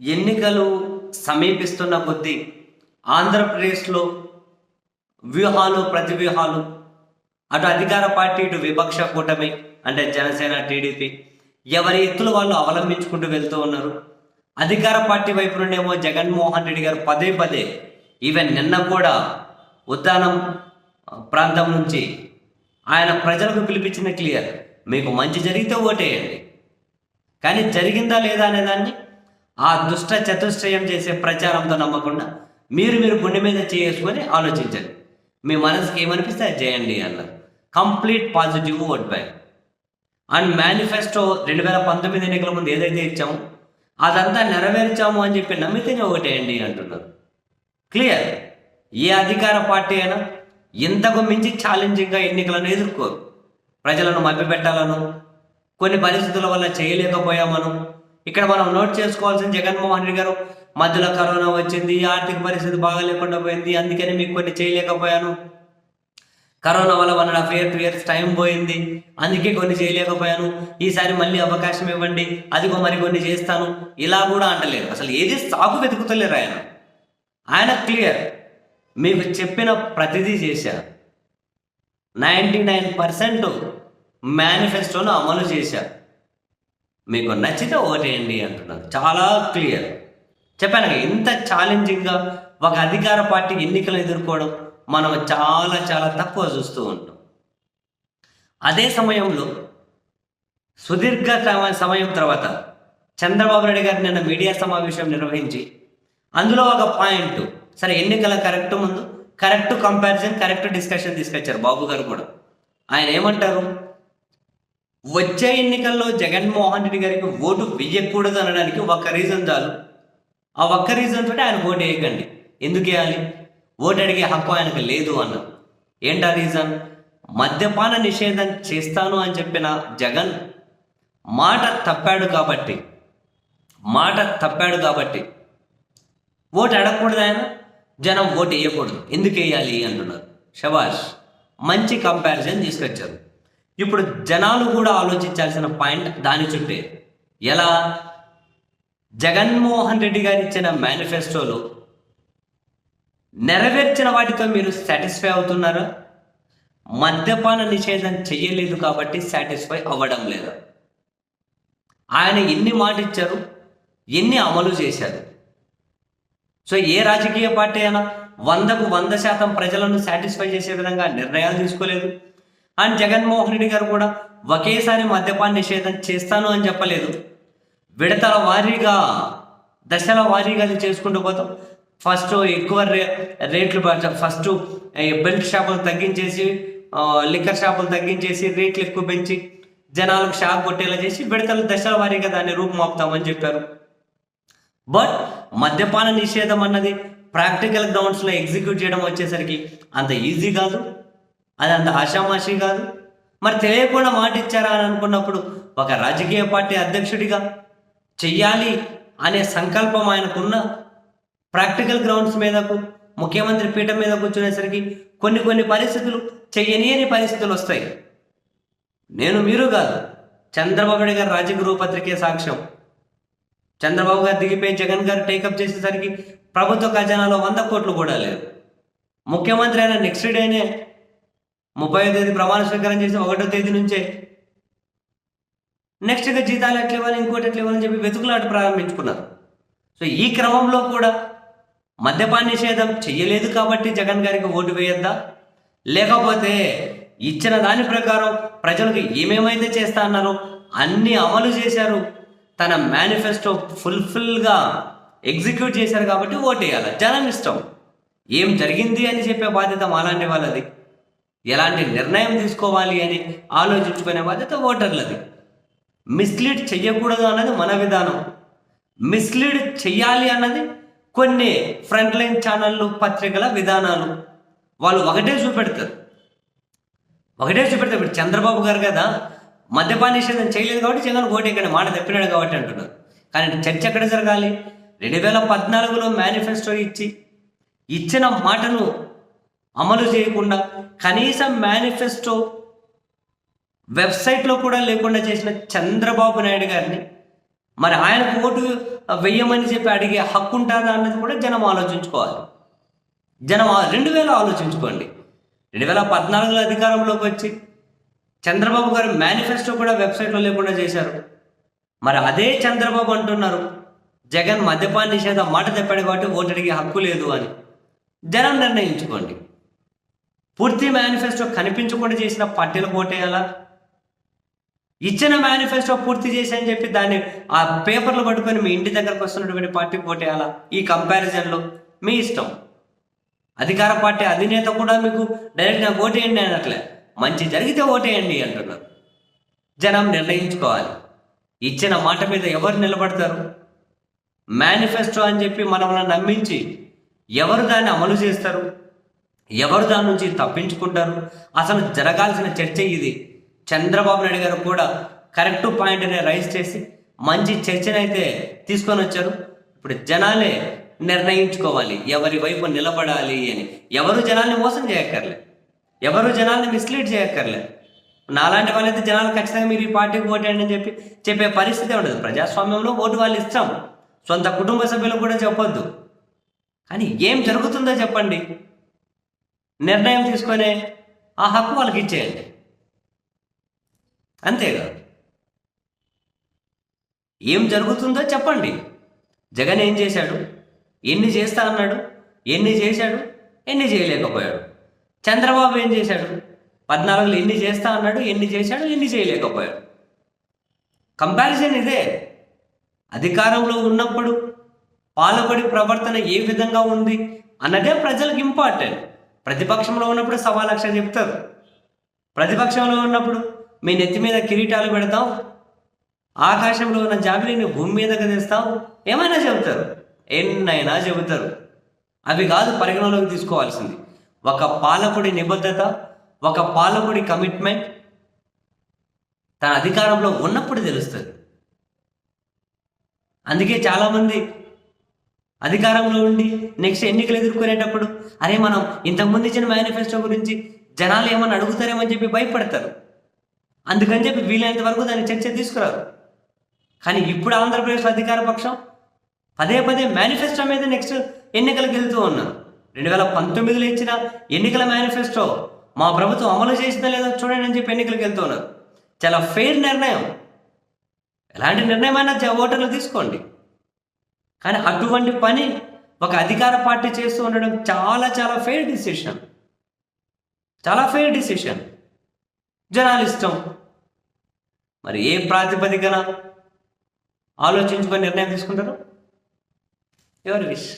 ఎన్నికలు సమీపిస్తున్న కొద్దీ ఆంధ్రప్రదేశ్లో వ్యూహాలు ప్రతివ్యూహాలు అటు అధికార పార్టీ ఇటు విపక్ష కూటమి అంటే జనసేన టీడీపీ ఎవరి ఎత్తులు వాళ్ళు అవలంబించుకుంటూ వెళ్తూ ఉన్నారు. అధికార పార్టీ వైపు నుండేమో జగన్మోహన్ రెడ్డి గారు పదే పదే ఈవెన్ నిన్న కూడా ఉద్దానం ప్రాంతం నుంచి ఆయన ప్రజలకు పిలిపించిన క్లియర్ మీకు మంచి జరిగితే ఓటేయండి. కానీ జరిగిందా లేదా అనే దాన్ని ఆ దుష్ట చతుష్టయం చేసే ప్రచారంతో నమ్మకుండా మీరు మీరు గుండె మీద చేసుకొని ఆలోచించండి. మీ మనసుకి ఏమనిపిస్తే అది చేయండి అన్నారు. Complete positive vote bank and manifesto రెండు వేల పంతొమ్మిది ఎన్నికల ముందు ఏదైతే ఇచ్చామో అదంతా నెరవేర్చాము అని చెప్పి నమ్మితేనే ఒకటేయండి అంటున్నారు. క్లియర్? ఏ అధికార పార్టీ అయినా ఇంతకు మించి ఛాలెంజింగ్గా ఎన్నికలను ఎదుర్కోరు. ప్రజలను మభ్యపెట్టాలను కొన్ని పరిస్థితుల వల్ల చేయలేకపోయామను ఇక్కడ మనం నోట్ చేసుకోవాల్సిన జగన్మోహన్ రెడ్డి గారు మధ్యలో కరోనా వచ్చింది ఆర్థిక పరిస్థితి బాగా లేకుండా పోయింది అందుకని మీకు కొన్ని చేయలేకపోయాను. కరోనా వల్ల one and half year two years time పోయింది అందుకే కొన్ని చేయలేకపోయాను. ఈసారి మళ్ళీ అవకాశం ఇవ్వండి అదిగో మరి కొన్ని చేస్తాను. ఇలా కూడా అంటలేరు. అసలు ఏది సాకు వెతుకుతలేరు ఆయన. ఆయన క్లియర్ మీకు చెప్పిన ప్రతిదీ చేశారు నైంటీ నైన్ పర్సెంట్ మేనిఫెస్టోను అమలు చేశారు మీకు నచ్చితే ఓటేయండి అంటున్నారు. చాలా క్లియర్. చెప్పాను ఇంత ఛాలెంజింగ్గా ఒక అధికార పార్టీ ఎన్నికలు ఎదుర్కోవడం మనం చాలా చాలా తక్కువ చూస్తూ ఉంటాం. అదే సమయంలో సుదీర్ఘ సమ- సమయం తర్వాత చంద్రబాబు నాయుడు గారు నిన్న మీడియా సమావేశం నిర్వహించి అందులో ఒక పాయింట్ సరే ఎన్నికల కరెక్ట్ ముందు కరెక్ట్ కంపారిజన్ కరెక్ట్ డిస్కషన్ తీసుకొచ్చారు బాబు గారు కూడా. ఆయన ఏమంటారు? వచ్చే ఎన్నికల్లో జగన్మోహన్ రెడ్డి గారికి ఓటు వేయకూడదు అనడానికి ఒక్క రీజన్ చాలు. ఆ ఒక్క రీజన్ తోటి ఆయన ఓటు వేయకండి. ఎందుకు వేయాలి? ఓటు అడిగే హక్కు ఆయనకు లేదు అన్న. ఏంటా రీజన్? మద్యపాన నిషేధం చేస్తాను అని చెప్పిన జగన్ మాట తప్పాడు కాబట్టి మాట తప్పాడు కాబట్టి ఓటు అడగకూడదు ఆయన జనం ఓటు వేయకూడదు. ఎందుకు వేయాలి అంటున్నారు. షబాష్ మంచి కంపారిజన్ తీసుకొచ్చారు. ఇప్పుడు జనాలు కూడా ఆలోచించాల్సిన పాయింట్ దాని చుట్టే. ఎలా? జగన్మోహన్ రెడ్డి గారు ఇచ్చిన మేనిఫెస్టోలో నెరవేర్చిన వాటితో మీరు సాటిస్ఫై అవుతున్నారా? మద్యపాన నిషేధం చెయ్యలేదు కాబట్టి సాటిస్ఫై అవ్వడం లేదు. ఆయన ఎన్ని మాట ఇచ్చారు ఎన్ని అమలు చేశారు? సో ఏ రాజకీయ పార్టీ అయినా వందకు వంద శాతం ప్రజలను సాటిస్ఫై చేసే విధంగా నిర్ణయాలు తీసుకోలేదు. అండ్ జగన్మోహన్ రెడ్డి గారు కూడా ఒకేసారి మద్యపాన నిషేధం చేస్తాను అని చెప్పలేదు. విడతల వారీగా దశల వారీగా అది చేసుకుంటూ పోతాం. ఫస్ట్ ఎక్కువ రే రేట్లు ఫస్ట్ బెల్ట్ షాపులు తగ్గించేసి లిక్కర్ షాపులు తగ్గించేసి రేట్లు ఎక్కువ పెంచి జనాలకు షాక్ కొట్టేలా చేసి విడతల దశల వారీగా దాన్ని రూపుమాపుతామని చెప్పారు. బట్ మద్యపాన నిషేధం అన్నది ప్రాక్టికల్ గ్రౌండ్స్లో ఎగ్జిక్యూట్ చేయడం వచ్చేసరికి అంత ఈజీ కాదు. అది అంత ఆషామాషి కాదు. మరి తెలియకుండా మాట ఇచ్చారా అని అనుకున్నప్పుడు ఒక రాజకీయ పార్టీ అధ్యక్షుడిగా చెయ్యాలి అనే సంకల్పం ఆయనకున్న ప్రాక్టికల్ గ్రౌండ్స్ మీదకు ముఖ్యమంత్రి పీఠం మీద కూర్చునేసరికి కొన్ని కొన్ని పరిస్థితులు చెయ్యని పరిస్థితులు వస్తాయి. నేను మీరు కాదు చంద్రబాబు నాయుడు గారి రాజగురు పత్రికే సాక్ష్యం. చంద్రబాబు గారు దిగిపోయి జగన్ గారు టేకప్ చేసేసరికి ప్రభుత్వ ఖజానాలో వంద కోట్లు కూడా లేదు ముఖ్యమంత్రి అయిన నెక్స్ట్ డేనే ముప్పై తేదీ ప్రమాణ స్వీకారం చేసి ఒకటో తేదీ నుంచే. నెక్స్ట్గా జీతాలు ఎట్లా ఇవ్వాలి ఇంకోటి ఎట్లా ఇవ్వాలని చెప్పి వెతుకులాట ప్రారంభించుకున్నారు. సో ఈ క్రమంలో కూడా మద్యపాన నిషేధం చెయ్యలేదు కాబట్టి జగన్ గారికి ఓటు వేయొద్దా? లేకపోతే ఇచ్చిన దాని ప్రకారం ప్రజలకు ఏమేమైతే చేస్తా అన్నారో అన్ని అమలు చేశారు. తన మేనిఫెస్టో ఫుల్ఫిల్గా ఎగ్జిక్యూట్ చేశారు కాబట్టి ఓటేయాలి. జనం ఇష్టం. ఏం జరిగింది అని చెప్పే బాధ్యత మాలాంటి వాళ్ళది. ఎలాంటి నిర్ణయం తీసుకోవాలి అని ఆలోచించుకునే బాధ్యత ఓటర్లది. మిస్లీడ్ చెయ్యకూడదు అన్నది మన విధానం. మిస్లీడ్ చెయ్యాలి అన్నది కొన్ని ఫ్రంట్ లైన్ ఛానళ్ళు పత్రికల విధానాలు. వాళ్ళు ఒకటే చూపెడతారు. ఒకటే చూపెడతారు. ఇప్పుడు చంద్రబాబు గారు కదా మద్యపాన నిషేధం చేయలేదు కాబట్టి జగన్ ఓటు ఇక్కడ మాట తప్పినాడు కాబట్టి అంటున్నారు. కానీ చర్చ ఎక్కడ జరగాలి? రెండు వేల పద్నాలుగులో మేనిఫెస్టో ఇచ్చి ఇచ్చిన మాటను అమలు చేయకుండా కనీసం మేనిఫెస్టో వెబ్సైట్లో కూడా లేకుండా చేసిన చంద్రబాబు నాయుడు గారిని మరి ఆయన ఓటు వెయ్యమని చెప్పి అడిగే హక్కు ఉంటుందా అన్నది కూడా జనం ఆలోచించుకోవాలి. జనం రెండు వేల ఆలోచించుకోండి. రెండు వేల పద్నాలుగులో అధికారంలోకి వచ్చి చంద్రబాబు గారు మేనిఫెస్టో కూడా వెబ్సైట్లో లేకుండా చేశారు. మరి అదే చంద్రబాబు అంటున్నారు జగన్ మద్యపాన నిషేధం మాట చెప్పాడు కాబట్టి ఓటు అడిగే హక్కు లేదు అని. జనం నిర్ణయించుకోండి. పూర్తి మేనిఫెస్టో కనిపించకుండా చేసిన పార్టీలు కోటేయాలా? ఇచ్చిన మేనిఫెస్టో పూర్తి చేసి అని చెప్పి దాన్ని ఆ పేపర్లు పట్టుకొని మీ ఇంటి దగ్గరకు వస్తున్నటువంటి పార్టీ కోటేయాలా? ఈ కంపారిజన్లో మీ ఇష్టం. అధికార పార్టీ అధినేత కూడా మీకు డైరెక్ట్ నాకు ఓటేయండి అనట్లే. మంచి జరిగితే ఓటేయండి అంటున్నారు. జనం నిర్ణయించుకోవాలి. ఇచ్చిన మాట మీద ఎవరు నిలబడతారు? మేనిఫెస్టో అని చెప్పి మనల్ని నమ్మించి ఎవరు దాన్ని అమలు చేస్తారు? ఎవరు దాని నుంచి తప్పించుకుంటారు? అసలు జరగాల్సిన చర్చ ఇది. చంద్రబాబు నాయుడు గారు కూడా కరెక్ట్ పాయింట్ అనే రైజ్ చేసి మంచి చర్చనైతే తీసుకొని వచ్చారు. ఇప్పుడు జనాలే నిర్ణయించుకోవాలి. ఎవరి వైపు నిలబడాలి అని. ఎవరు జనాల్ని మోసం చేయక్కర్లే. ఎవరు జనాల్ని మిస్లీడ్ చేయక్కర్లే. నాలాంటి వాళ్ళైతే జనాలు ఖచ్చితంగా మీరు ఈ పార్టీకి ఓటేయండి అని చెప్పి చెప్పే పరిస్థితి ఉండదు. ప్రజాస్వామ్యంలో ఓటు వాళ్ళు ఇష్టం. సొంత కుటుంబ సభ్యులు కూడా చెప్పొద్దు. కానీ ఏం జరుగుతుందో చెప్పండి. నిర్ణయం తీసుకొని ఆ హక్కు వాళ్ళకి ఇచ్చేయండి. అంతేగా? ఏం జరుగుతుందో చెప్పండి. జగన్ ఏం చేశాడు? ఎన్ని చేస్తా అన్నాడు? ఎన్ని చేశాడు? ఎన్ని చేయలేకపోయాడు? చంద్రబాబు ఏం చేశాడు? పద్నాలుగులో ఎన్ని చేస్తా అన్నాడు? ఎన్ని చేశాడు? ఎన్ని చేయలేకపోయాడు? కంపారిజన్ ఇదే. అధికారంలో ఉన్నప్పుడు పాలకుడి ప్రవర్తన ఏ విధంగా ఉంది అన్నదే ప్రజలకు ఇంపార్టెంట్. ప్రతిపక్షంలో ఉన్నప్పుడు సవా లక్ష చెప్తారు. ప్రతిపక్షంలో ఉన్నప్పుడు మీ నెత్తి మీద కిరీటాలు పెడతాం ఆకాశంలో ఉన్న జాబిలిని భూమి మీదకి తెస్తాం ఏమైనా చెబుతారు? ఎన్నైనా చెబుతారు. అవి కాదు పరిగణలోకి తీసుకోవాల్సింది. ఒక పాలకుడి నిబద్ధత ఒక పాలకుడి కమిట్మెంట్ తన అధికారంలో ఉన్నప్పుడు తెలుస్తుంది. అందుకే చాలామంది అధికారంలో ఉండి నెక్స్ట్ ఎన్నికలు ఎదుర్కొనేటప్పుడు అరే మనం ఇంతకుముందు ఇచ్చిన మేనిఫెస్టో గురించి జనాలు ఏమని అడుగుతారేమని చెప్పి భయపడతారు. అందుకని చెప్పి వీలైనంత వరకు దాన్ని చర్చ తీసుకురారు. కానీ ఇప్పుడు ఆంధ్రప్రదేశ్ అధికార పక్షం పదే పదే మేనిఫెస్టో మీద నెక్స్ట్ ఎన్నికలకు వెళ్తూ ఉన్నారు. రెండు వేల పంతొమ్మిదిలో ఇచ్చిన ఎన్నికల మేనిఫెస్టో మా ప్రభుత్వం అమలు చేసిందా లేదో చూడండి అని చెప్పి ఎన్నికలకు వెళ్తూ ఉన్నారు. చాలా ఫెయిర్ నిర్ణయం. ఎలాంటి నిర్ణయమైనా ఓటర్లు తీసుకోండి. కానీ అటువంటి పని ఒక అధికార పార్టీ చేస్తూ ఉండడం చాలా చాలా ఫెయిర్ డిసిషన్ చాలా ఫెయిర్ డిసిషన్ జనాలు ఇష్టం మరి ఏ ప్రాతిపదికన ఆలోచించుకొని నిర్ణయం తీసుకుంటారు? ఎవరి విష్?